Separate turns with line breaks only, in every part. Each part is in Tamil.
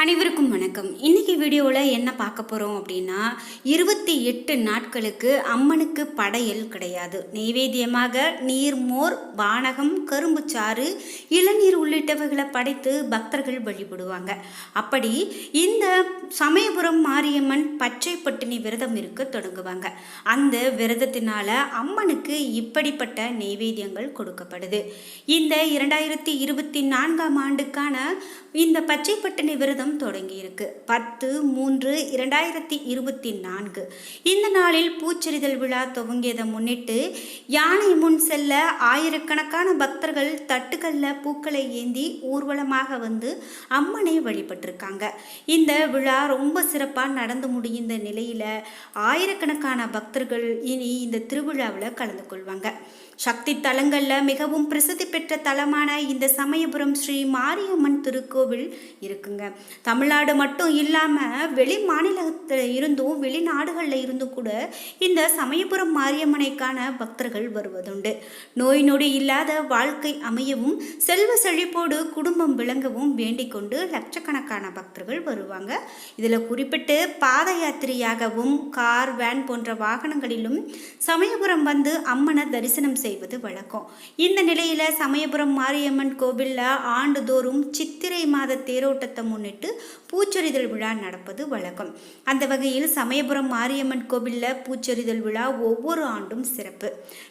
அனைவருக்கும் வணக்கம். இன்னைக்கு வீடியோவில் என்ன பார்க்க போகிறோம் அப்படின்னா இருபத்தி எட்டு நாட்களுக்கு அம்மனுக்கு படையல் கிடையாது. நெய்வேத்தியமாக நீர் மோர் பானகம் கரும்புச்சாறு இளநீர் உள்ளிட்டவைகளை படைத்து பக்தர்கள் வழிபடுவாங்க. அப்படி இந்த சமயபுரம் மாரியம்மன் பச்சை பட்டினி விரதம் இருக்க தொடங்குவாங்க. அந்த விரதத்தினால அம்மனுக்கு இப்படிப்பட்ட நெய்வேத்தியங்கள் கொடுக்கப்படுது. இந்த இரண்டாயிரத்தி இருபத்தி நான்காம் ஆண்டுக்கான இந்த பச்சை பட்டினி விரதம் விரதம் தொடங்கியிருக்கு. பத்து மூன்று இரண்டாயிரத்தி இருபத்தி நான்கு. இந்த நாளில் பூச்செறிதல் விழா துவங்கியதை முன்னிட்டு யானை முன் செல்ல ஆயிரக்கணக்கான பக்தர்கள் தட்டுக்கல்ல பூக்களை ஏந்தி ஊர்வலமாக வந்து அம்மனை வழிபட்டிருக்காங்க. இந்த விழா ரொம்ப சிறப்பாக நடந்து முடிந்த நிலையில் ஆயிரக்கணக்கான பக்தர்கள் இனி இந்த திருவிழாவில் கலந்து கொள்வாங்க. சக்தி தலங்களில் மிகவும் பிரசித்தி பெற்ற தலமான இந்த சமயபுரம் ஸ்ரீ மாரியம்மன் திருக்கோவில் இருக்குங்க. தமிழ்நாடு மட்டும் இல்லாமல் வெளி மாநிலத்தில் இருந்தும் வெளிநாடுகளில் இருந்தும் கூட இந்த சமயபுரம் மாரியம்மனைக்கான பக்தர்கள் வருவதுண்டு. நோய் நொடி இல்லாத வாழ்க்கை அமையவும் செல்வ செழிப்போடு குடும்பம் விளங்கவும் வேண்டிக் கொண்டு லட்சக்கணக்கான பக்தர்கள் வருவாங்க. இதில் குறிப்பிட்டு பாத யாத்திரையாகவும் கார் வேன் போன்ற வாகனங்களிலும் சமயபுரம் வந்து அம்மனை தரிசனம் செய்வது வழக்கம். இந்த நிலையில் சமயபுரம் மாரியம்மன் கோவிலில் ஆண்டுதோறும் சித்திரை மாத தேரோட்டத்தை முன்னிட்டு பூச்சொரிதல் விழா நடப்பது வழக்கம். அந்த வகையில் சமயபுரம் மாரியம்மன் கோவிலில் பூச்சொரிதல் விழா ஒவ்வொரு ஆண்டும் சிறப்பு.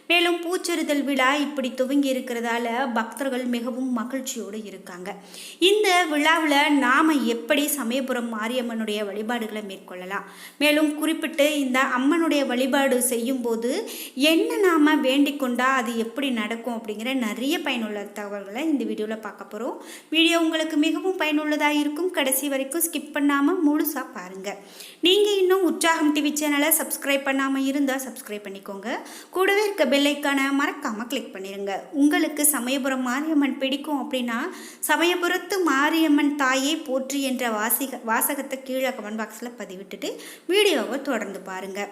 மேலும் பூச்சொரிதல் விழா இப்படி துவங்கி இருக்கிறதால பக்தர்கள் மிகவும் மகிழ்ச்சியோடு இருக்காங்க. இந்த விழாவில் நாம் எப்படி சமயபுரம் மாரியம்மனுடைய வழிபாடுகளை மேற்கொள்ளலாம்? மேலும் குறிப்பிட்டு இந்த அம்மனுடைய வழிபாடு செய்யும்போது என்ன நாம் வேண்டிக் கொண்டா அது எப்படி நடக்கும் அப்படிங்கிற நிறைய பயனுள்ள தகவல்களை இந்த வீடியோவில் பார்க்க போகிறோம் வீடியோ உங்களுக்கு மிகவும் பயனுள்ளதாக இருக்கும். கடைசி வரைக்கும் ஸ்கிப் பண்ணாமல் முழுசாக பாருங்கள் நீங்கள் இன்னும் உற்சாகம் டிவி சேனலை சப்ஸ்கிரைப் பண்ணாமல் இருந்தால் சப்ஸ்கிரைப் பண்ணிக்கோங்க. கூடவே இருக்க பெல்லைக்கான மறக்காமல் கிளிக் பண்ணிடுங்க உங்களுக்கு சமயபுரம் மாரியம்மன் பிடிக்கும் அப்படின்னா சமயபுரத்து மாரியம்மன் தாயை போற்றி என்ற வாசிக வாசகத்தை கீழே கமெண்ட் பாக்ஸில் பதிவிட்டுட்டு வீடியோவை தொடர்ந்து பாருங்கள்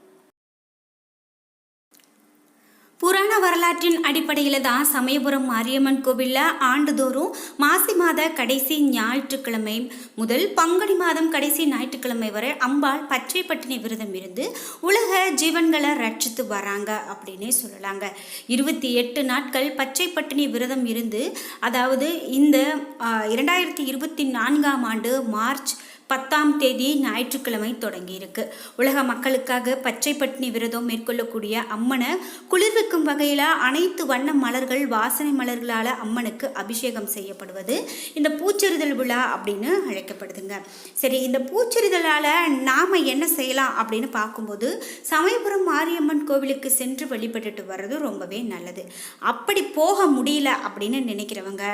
புராண வரலாற்றின் அடிப்படையில் தான் சமயபுரம் மாரியம்மன் கோவிலில் ஆண்டுதோறும் மாசி மாத கடைசி ஞாயிற்றுக்கிழமை முதல் பங்குனி மாதம் கடைசி ஞாயிற்றுக்கிழமை வரை அம்பாள் பச்சை பட்டினி விரதம் இருந்து உலக ஜீவன்களை ரட்சித்து வராங்க அப்படின்னே சொல்லலாங்க. இருபத்தி எட்டு நாட்கள் பச்சை பட்டினி விரதம் இருந்து அதாவது இந்த இரண்டாயிரத்தி இருபத்தி நான்காம் ஆண்டு மார்ச் பத்தாம் தேதி ஞாயிற்றுக்கிழமை தொடங்கியிருக்கு. உலக மக்களுக்காக பச்சை பட்டினி விரதம் மேற்கொள்ளக்கூடிய அம்மனை குளிர்விக்கும் வகையில் அனைத்து வண்ண மலர்கள் வாசனை மலர்களால் அம்மனுக்கு அபிஷேகம் செய்யப்படுவது இந்த பூச்செறிதல் விழா அப்படின்னு அழைக்கப்படுதுங்க. சரி இந்த பூச்செறிதலால் நாம் என்ன செய்யலாம் அப்படின்னு பார்க்கும்போது சமயபுரம் மாரியம்மன் கோவிலுக்கு சென்று வழிபட்டுட்டு வர்றது ரொம்பவே நல்லது. அப்படி போக முடியல அப்படின்னு நினைக்கிறவங்க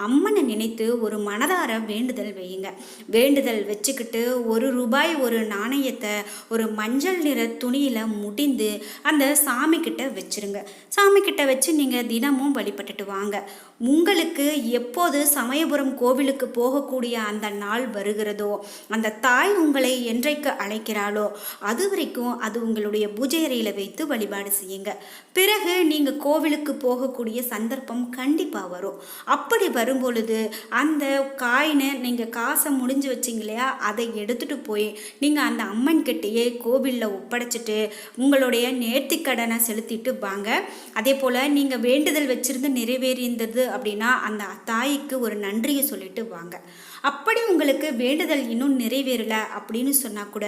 அம்மனை நினைத்து ஒரு மனதார வேண்டுதல் வையுங்க. வேண்டுதல் வச்சுக்கிட்டு ஒரு ரூபாய் ஒரு நாணயத்தை ஒரு மஞ்சள் நிற துணியில் முடிந்து அந்த சாமி கிட்ட வச்சிருங்க. சாமி கிட்ட வச்சு நீங்கள் தினமும் வழிபட்டுட்டு வாங்க. உங்களுக்கு எப்போது சமயபுரம் கோவிலுக்கு போகக்கூடிய அந்த நாள் வருகிறதோ அந்த தாய் உங்களை என்றைக்கு அழைக்கிறாளோ அது வரைக்கும் அது உங்களுடைய பூஜை அறையில் வைத்து வழிபாடு செய்யுங்க. பிறகு நீங்கள் கோவிலுக்கு போகக்கூடிய சந்தர்ப்பம் கண்டிப்பாக வரும். அப்படி வரும்பொழுது அந்த காயினை நீங்கள் காசை முடிஞ்சு வச்சிங்க இல்லையா? அதை எடுத்துகிட்டு போய் நீங்கள் அந்த அம்மன் கிட்டேயே கோவிலில் ஒப்படைச்சிட்டு உங்களுடைய நேர்த்தி கடனை செலுத்திட்டு வாங்க. அதே போல் நீங்கள் வேண்டுதல் வச்சுருந்து நிறைவேறிந்தது அப்படின்னா அந்த தாய்க்கு ஒரு நன்றியை சொல்லிட்டு வாங்க. அப்படி உங்களுக்கு வேண்டுதல் இன்னும் நிறைவேறலை அப்படின்னு சொன்னால் கூட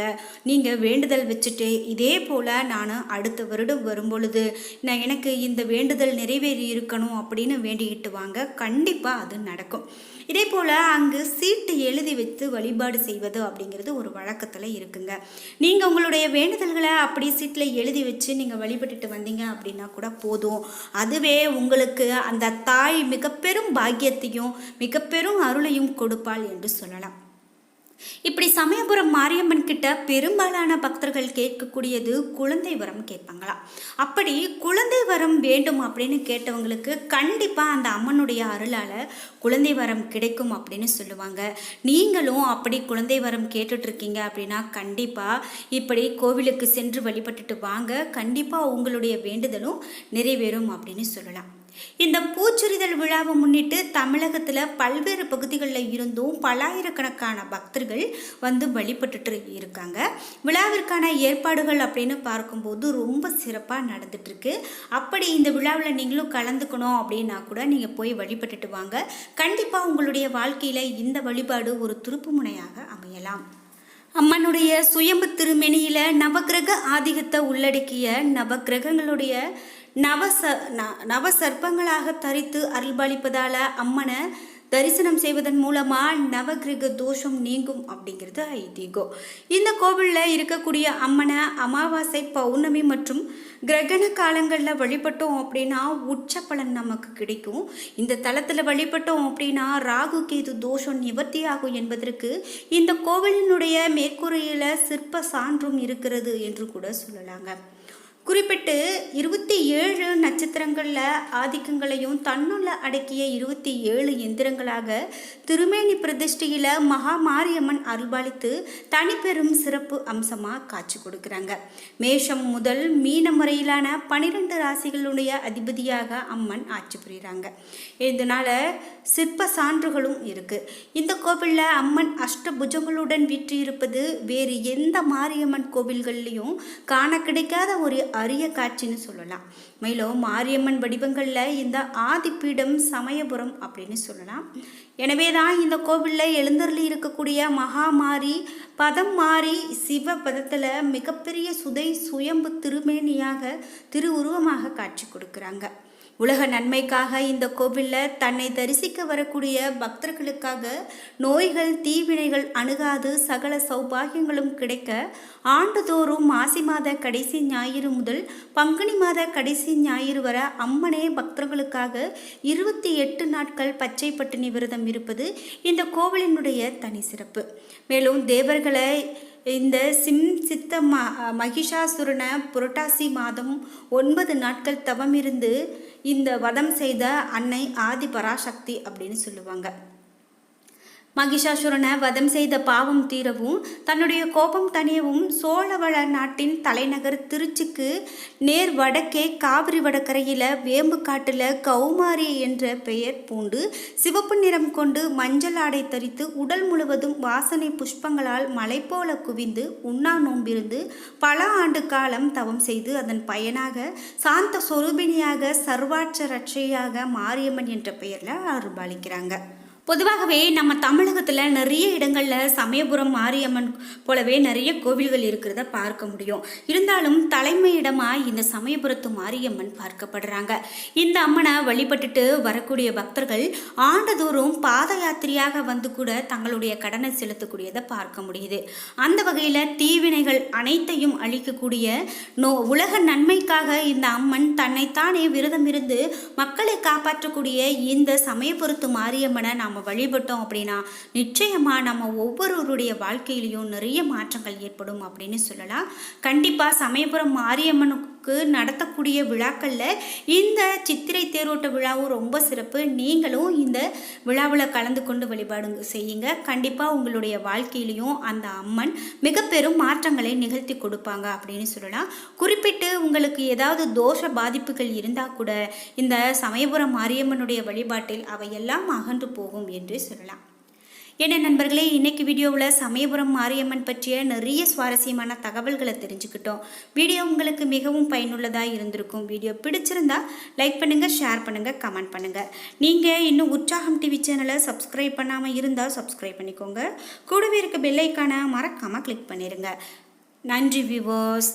நீங்கள் வேண்டுதல் வச்சுட்டு இதே போல் நான் அடுத்த வருடம் வரும்பொழுது நான் எனக்கு இந்த வேண்டுதல் நிறைவேறி இருக்கணும் அப்படின்னு வேண்டிக்கிட்டு வாங்க. கண்டிப்பாக அது நடக்கும். இதே போல் அங்கு சீட்டு எழுதி வைத்து வழிபாடு செய்வது அப்படிங்கிறது ஒரு வழக்கத்தில் இருக்குங்க. நீங்கள் உங்களுடைய வேண்டுதல்களை அப்படி சீட்டில் எழுதி வச்சு நீங்கள் வழிபட்டுட்டு வந்தீங்க அப்படின்னா கூட போதும். அதுவே உங்களுக்கு அந்த தாய் மிக பெரும் பாக்கியத்தையும் மிக பெரும் அருளையும் கொடுப்பாள் என்று சொல்லலாம். இப்படி சமயபுரம் மாரியம்மன் கிட்ட பெரும்பாலான பக்தர்கள் கேட்கக்கூடியது குழந்தை வரம் கேட்பாங்களாம் அப்படி குழந்தை வரம் வேண்டும் அப்படின்னு கேட்டவங்களுக்கு கண்டிப்பாக அந்த அம்மனுடைய அருளால் குழந்தை வரம் கிடைக்கும் அப்படின்னு சொல்லுவாங்க. நீங்களும் அப்படி குழந்தை வரம் கேட்டுட்ருக்கீங்க அப்படின்னா கண்டிப்பாக இப்படி கோவிலுக்கு சென்று வழிபட்டுட்டு வாங்க. கண்டிப்பாக உங்களுடைய வேண்டுதலும் நிறைவேறும் அப்படின்னு சொல்லலாம். இந்த பூச்சொரிதல் விழாவை முன்னிட்டு தமிழகத்தில் பல்வேறு பகுதிகளில் இருந்தும் பல்லாயிரக்கணக்கான பக்தர்கள் வந்து வழிபட்டுட்டு இருக்காங்க. விழாவிற்கான ஏற்பாடுகள் அப்படின்னு பார்க்கும்போது ரொம்ப சிறப்பாக நடந்துட்டுருக்கு. அப்படி இந்த விழாவில் நீங்களும் கலந்துக்கணும் அப்படின்னா கூட நீங்கள் போய் வழிபட்டுட்டு வாங்க. கண்டிப்பாக உங்களுடைய வாழ்க்கையில் இந்த வழிபாடு ஒரு திருப்பு முனையாக அமையலாம். அம்மனுடைய சுயம்பு திருமணியில் நவக்கிரக ஆதிக்கத்தை உள்ளடக்கிய நவக்கிரகங்களுடைய நவச ந- நவசர்ப்பங்களாக தரித்து அருள்பாலிப்பதால் அம்மனை தரிசனம் செய்வதன் மூலமாக நவகிரக தோஷம் நீங்கும் அப்படிங்கிறது ஐதீகம். இந்த கோவிலில் இருக்கக்கூடிய அம்மனை அமாவாசை பௌர்ணமி மற்றும் கிரகண காலங்களில் வழிபட்டோம் அப்படின்னா உச்ச பலன் நமக்கு கிடைக்கும். இந்த தலத்தில் வழிபட்டோம் அப்படின்னா ராகு கேது தோஷம் நிவர்த்தி ஆகும் என்பதற்கு இந்த கோவிலினுடைய மேற்கூரையில் சிற்ப சான்றும் இருக்கிறது என்று கூட சொல்லலாங்க. குறிப்பிட்டு இருபத்தி ஏழு நட்சத்திரங்களில் ஆதிக்கங்களையும் தன்னுள்ள அடக்கிய இருபத்தி ஏழு எந்திரங்களாக திருமேனி பிரதிஷ்டையில் மகா மாரியம்மன் அருள்பாலித்து தனிப்பெரும் சிறப்பு அம்சமாக காட்சி கொடுக்குறாங்க. மேஷம் முதல் மீன முறையிலான பனிரெண்டு ராசிகளுடைய அதிபதியாக அம்மன் ஆட்சி புரிகிறாங்க. இதனால் சிற்ப சான்றுகளும் இருக்குது இந்த கோவிலில் அம்மன் அஷ்டபுஜங்களுடன் வீற்றிருப்பது வேறு எந்த மாரியம்மன் கோவில்கள்லையும் காண கிடைக்காத ஒரு அரிய காட்சின்னு சொல்லலாம். மேலும் மாரியம்மன் வடிவங்களில் இந்த ஆதிப்பீடம் சமயபுரம் அப்படின்னு சொல்லலாம். எனவே தான் இந்த கோவிலில் எழுந்தருளி இருக்கக்கூடிய மகாமாரி பதம் மாறி சிவ பதத்தில் மிகப்பெரிய சுதை சுயம்பு திருமேனியாக திருவுருவமாக காட்சி கொடுக்குறாங்க. உலக நன்மைக்காக இந்த கோவிலில் தன்னை தரிசிக்க வரக்கூடிய பக்தர்களுக்காக நோய்கள் தீவினைகள் அணுகாது சகல சௌபாகியங்களும் கிடைக்க ஆண்டுதோறும் மாசி மாத கடைசி ஞாயிறு முதல் பங்குனி மாத கடைசி ஞாயிறு வர அம்மனே பக்தர்களுக்காக இருபத்தி எட்டு நாட்கள் பச்சை பட்டினி விரதம் இருப்பது இந்த கோவிலினுடைய தனி சிறப்பு. மேலும் தேவர்களை இந்த சிம் சித்த ம மகிஷாசுரனை புரட்டாசி மாதம் ஒன்பது நாட்கள் தவமிருந்து இந்த வதம் செய்த அன்னை ஆதி பராசக்தி அப்படின்னு சொல்லுவாங்க. மகிஷாசுரனை வதம் செய்த பாவம் தீரவும் தன்னுடைய கோபம் தணியவும் சோழவள நாட்டின் தலைநகர் திருச்சிக்கு நேர் வடக்கே காவிரி வடகரையில் வேம்புக்காட்டில் கௌமாரி என்ற பெயர் பூண்டு சிவப்பு நிறம் கொண்டு மஞ்சள் ஆடை தரித்து உடல் முழுவதும் வாசனை புஷ்பங்களால் மலை போல குவிந்து உண்ணா நோம்பிருந்து பல ஆண்டு காலம் தவம் செய்து அதன் பயனாக சாந்த சொரூபிணியாக சர்வாட்ச ரட்சையாக மாரியம்மன் என்ற பெயரில் அருள்பாலிக்கிறாங்க. பொதுவாகவே நம்ம தமிழகத்தில் நிறைய இடங்களில் சமயபுரம் மாரியம்மன் போலவே நிறைய கோவில்கள் இருக்கிறத பார்க்க முடியும். இருந்தாலும் தலைமையிடமாக இந்த சமயபுரத்து மாரியம்மன் பார்க்கப்படுறாங்க. இந்த அம்மனை வழிபட்டுட்டு வரக்கூடிய பக்தர்கள் ஆண்டுதோறும் பாத யாத்திரையாக வந்து கூட தங்களுடைய கடனை செலுத்தக்கூடியதை பார்க்க முடியுது. அந்த வகையில் தீவினைகள் அனைத்தையும் அழிக்கக்கூடிய நோ உலக நன்மைக்காக இந்த அம்மன் தன்னைத்தானே விரதம் இருந்து மக்களை காப்பாற்றக்கூடிய இந்த சமயபுரத்து மாரியம்மனை நாம் நம்ம வழிபட்டோம் அப்படின்னா நிச்சயமாக நம்ம ஒவ்வொருவருடைய வாழ்க்கையிலையும் நிறைய மாற்றங்கள் ஏற்படும் அப்படின்னு சொல்லலாம். கண்டிப்பாக சமயபுரம் மாரியம்மனுக்கு நடத்தக்கூடிய விழாக்களில் இந்த சித்திரை தேரோட்ட விழாவும் ரொம்ப சிறப்பு. நீங்களும் இந்த விழாவில் கலந்து கொண்டு வழிபாடு செய்யுங்க. கண்டிப்பாக உங்களுடைய வாழ்க்கையிலையும் அந்த அம்மன் மிக பெரும் மாற்றங்களை நிகழ்த்தி கொடுப்பாங்க அப்படின்னு சொல்லலாம். குறிப்பிட்டு உங்களுக்கு ஏதாவது தோஷ பாதிப்புகள் இருந்தால் கூட இந்த சமயபுரம் மாரியம்மனுடைய வழிபாட்டில் அவையெல்லாம் அகன்று போகும் என்று சொல்லலாம். என்ன நண்பர்களே இன்றைக்கி வீடியோவில் சமயபுரம் மாரியம்மன் பற்றிய நிறைய சுவாரஸ்யமான தகவல்களை தெரிஞ்சுக்கிட்டோம். வீடியோ உங்களுக்கு மிகவும் பயனுள்ளதாக இருந்திருக்கும். வீடியோ பிடிச்சிருந்தா லைக் பண்ணுங்கள் ஷேர் பண்ணுங்கள் கமெண்ட் பண்ணுங்கள் நீங்கள் இன்னும் உற்சாகம் டிவி சேனலை சப்ஸ்கிரைப் பண்ணாமல் இருந்தால் சப்ஸ்கிரைப் பண்ணிக்கோங்க. கூடவே இருக்க பெல்லைக்கான மறக்காமல் கிளிக் பண்ணிடுங்க நன்றி வியூவர்ஸ்